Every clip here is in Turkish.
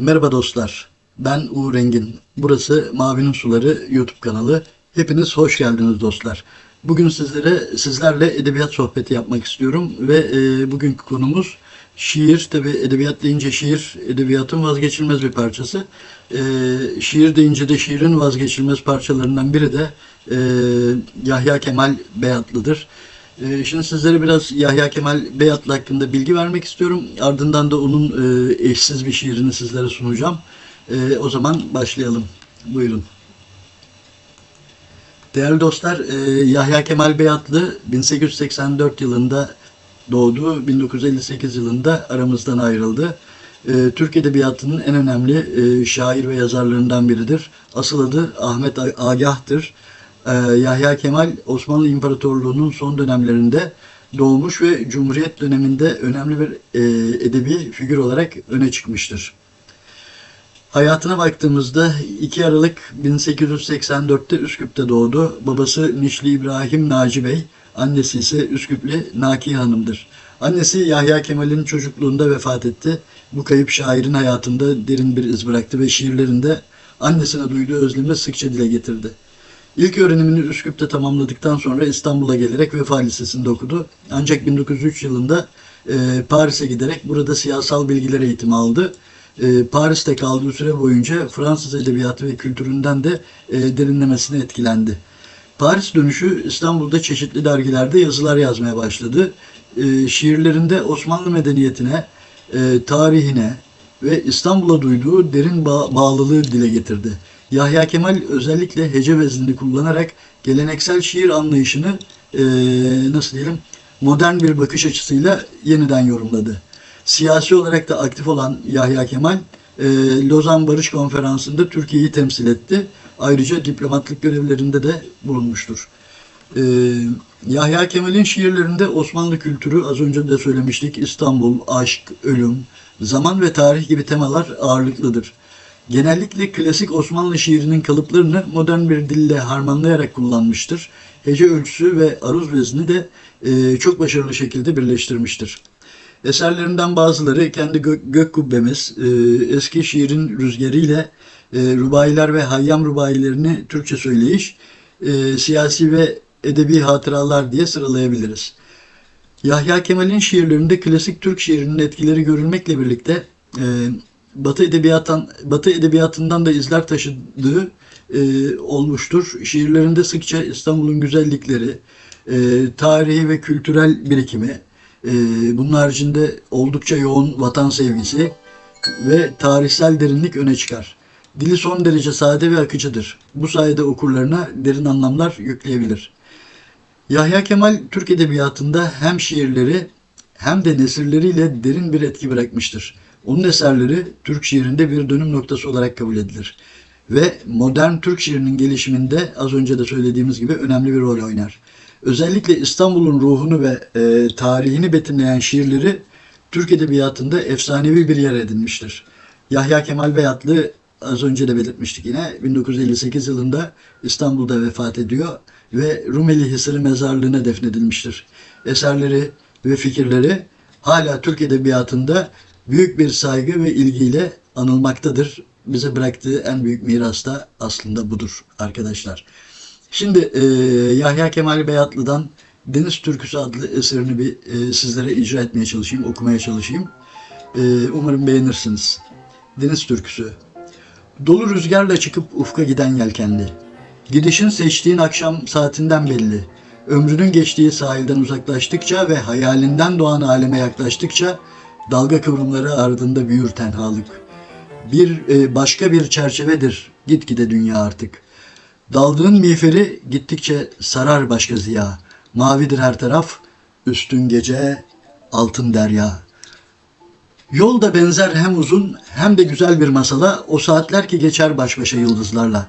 Merhaba dostlar. Ben Uğur Engin. Burası Mavinin Suları YouTube kanalı. Hepiniz hoş geldiniz dostlar. Bugün sizlere sizlerle edebiyat sohbeti yapmak istiyorum ve e, bugünkü konumuz şiir. Tabi edebiyat deyince şiir edebiyatın vazgeçilmez bir parçası. E, şiir deyince de şiirin vazgeçilmez parçalarından biri de e, Yahya Kemal Beyatlı'dır. Ee, Şimdi sizlere biraz Yahya Kemal Beyatlı hakkında bilgi vermek istiyorum. Ardından da onun e, eşsiz bir şiirini sizlere sunacağım. E, O zaman başlayalım. Buyurun. Değerli dostlar, e, Yahya Kemal Beyatlı 1884 yılında doğdu, 1958 yılında aramızdan ayrıldı. Türk Edebiyatı'nın en önemli şair ve yazarlarından biridir. Asıl adı Ahmet Agah'tır. Ee, Yahya Kemal Osmanlı İmparatorluğu'nun son dönemlerinde doğmuş ve Cumhuriyet döneminde önemli bir e, edebi figür olarak öne çıkmıştır. Hayatına baktığımızda 2 Aralık 1884'te Üsküp'te doğdu. Babası Nişli İbrahim Naci Bey, annesi ise Üsküplü Naki Hanım'dır. Annesi Yahya Kemal'in çocukluğunda vefat etti. Bu kayıp şairin hayatında derin bir iz bıraktı ve şiirlerinde annesine duyduğu özlemi sıkça dile getirdi. İlk öğrenimini Üsküp'te tamamladıktan sonra İstanbul'a gelerek Vefa Lisesi'nde okudu. Ancak 1903 yılında e, Paris'e giderek burada siyasal bilgiler eğitimi aldı. E, Paris'te kaldığı süre boyunca Fransız edebiyatı ve kültüründen de e, derinlemesine etkilendi. Paris dönüşü İstanbul'da çeşitli dergilerde yazılar yazmaya başladı. E, şiirlerinde Osmanlı medeniyetine, e, tarihine ve İstanbul'a duyduğu derin bağ- bağlılığı dile getirdi. Yahya Kemal özellikle hece veznini kullanarak geleneksel şiir anlayışını e, nasıl diyelim modern bir bakış açısıyla yeniden yorumladı. Siyasi olarak da aktif olan Yahya Kemal e, Lozan Barış Konferansı'nda Türkiye'yi temsil etti. Ayrıca diplomatlık görevlerinde de bulunmuştur. Ee, Yahya Kemal'in şiirlerinde Osmanlı kültürü az önce de söylemiştik İstanbul, aşk, ölüm, zaman ve tarih gibi temalar ağırlıklıdır. Genellikle klasik Osmanlı şiirinin kalıplarını modern bir dille harmanlayarak kullanmıştır. Hece ölçüsü ve aruz vezni de e, çok başarılı şekilde birleştirmiştir. Eserlerinden bazıları kendi gök, gök kubbemiz, e, eski şiirin rüzgarıyla e, rubayiler ve hayyam rubayilerini Türkçe söyleyiş, e, siyasi ve edebi hatıralar diye sıralayabiliriz. Yahya Kemal'in şiirlerinde klasik Türk şiirinin etkileri görülmekle birlikte e, Batı edebiyattan Batı edebiyatından da izler taşıdığı e, olmuştur. Şiirlerinde sıkça İstanbul'un güzellikleri, e, tarihi ve kültürel birikimi, e, bunun haricinde oldukça yoğun vatan sevgisi ve tarihsel derinlik öne çıkar. Dili son derece sade ve akıcıdır. Bu sayede okurlarına derin anlamlar yükleyebilir. Yahya Kemal Türk Edebiyatı'nda hem şiirleri hem de nesirleriyle derin bir etki bırakmıştır. Onun eserleri Türk şiirinde bir dönüm noktası olarak kabul edilir. Ve modern Türk şiirinin gelişiminde az önce de söylediğimiz gibi önemli bir rol oynar. Özellikle İstanbul'un ruhunu ve e, tarihini betimleyen şiirleri Türk Edebiyatı'nda efsanevi bir yer edinmiştir. Yahya Kemal Beyatlı az önce de belirtmiştik yine 1958 yılında İstanbul'da vefat ediyor ve Rumeli Hisarı mezarlığına defnedilmiştir. Eserleri ve fikirleri hala Türk Edebiyatı'nda büyük bir saygı ve ilgiyle anılmaktadır. Bize bıraktığı en büyük miras da aslında budur arkadaşlar. Şimdi e, Yahya Kemal Beyatlı'dan Deniz Türküsü adlı eserini bir e, sizlere icra etmeye çalışayım, okumaya çalışayım. E, umarım beğenirsiniz. Deniz Türküsü. Dolu rüzgarla çıkıp ufka giden yelkenli. Gidişin seçtiğin akşam saatinden belli. Ömrünün geçtiği sahilden uzaklaştıkça ve hayalinden doğan aleme yaklaştıkça dalga kıvrımları ardında büyür tenhalık. Bir e, başka bir çerçevedir gitgide dünya artık. Daldığın miğferi gittikçe sarar başka ziya. Mavidir her taraf, üstün gece, altın derya. Yol da benzer hem uzun hem de güzel bir masala o saatler ki geçer baş başa yıldızlarla.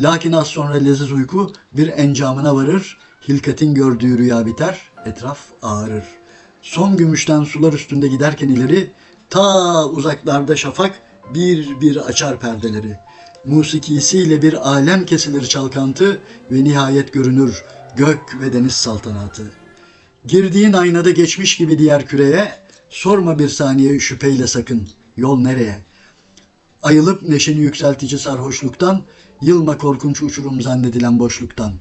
Lakin az sonra leziz uyku bir encamına varır, hilkatin gördüğü rüya biter, etraf ağarır. Son gümüşten sular üstünde giderken ileri, ta uzaklarda şafak bir bir açar perdeleri. Musikisiyle bir alem kesilir çalkantı ve nihayet görünür gök ve deniz saltanatı. Girdiğin aynada geçmiş gibi diğer küreye, sorma bir saniye şüpheyle sakın, yol nereye? Ayılıp neşeni yükseltici sarhoşluktan, yılma korkunç uçurum zannedilen boşluktan.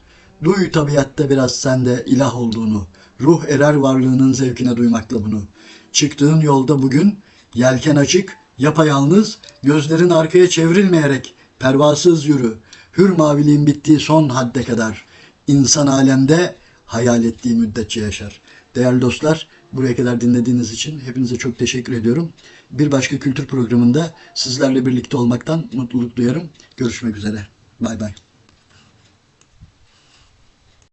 Duy tabiatta biraz sende ilah olduğunu, ruh erer varlığının zevkine duymakla bunu. Çıktığın yolda bugün, yelken açık, yapayalnız, gözlerin arkaya çevrilmeyerek, pervasız yürü. Hür maviliğin bittiği son hadde kadar. İnsan alemde hayal ettiği müddetçe yaşar. Değerli dostlar, buraya kadar dinlediğiniz için hepinize çok teşekkür ediyorum. Bir başka kültür programında sizlerle birlikte olmaktan mutluluk duyarım. Görüşmek üzere. Bay bay.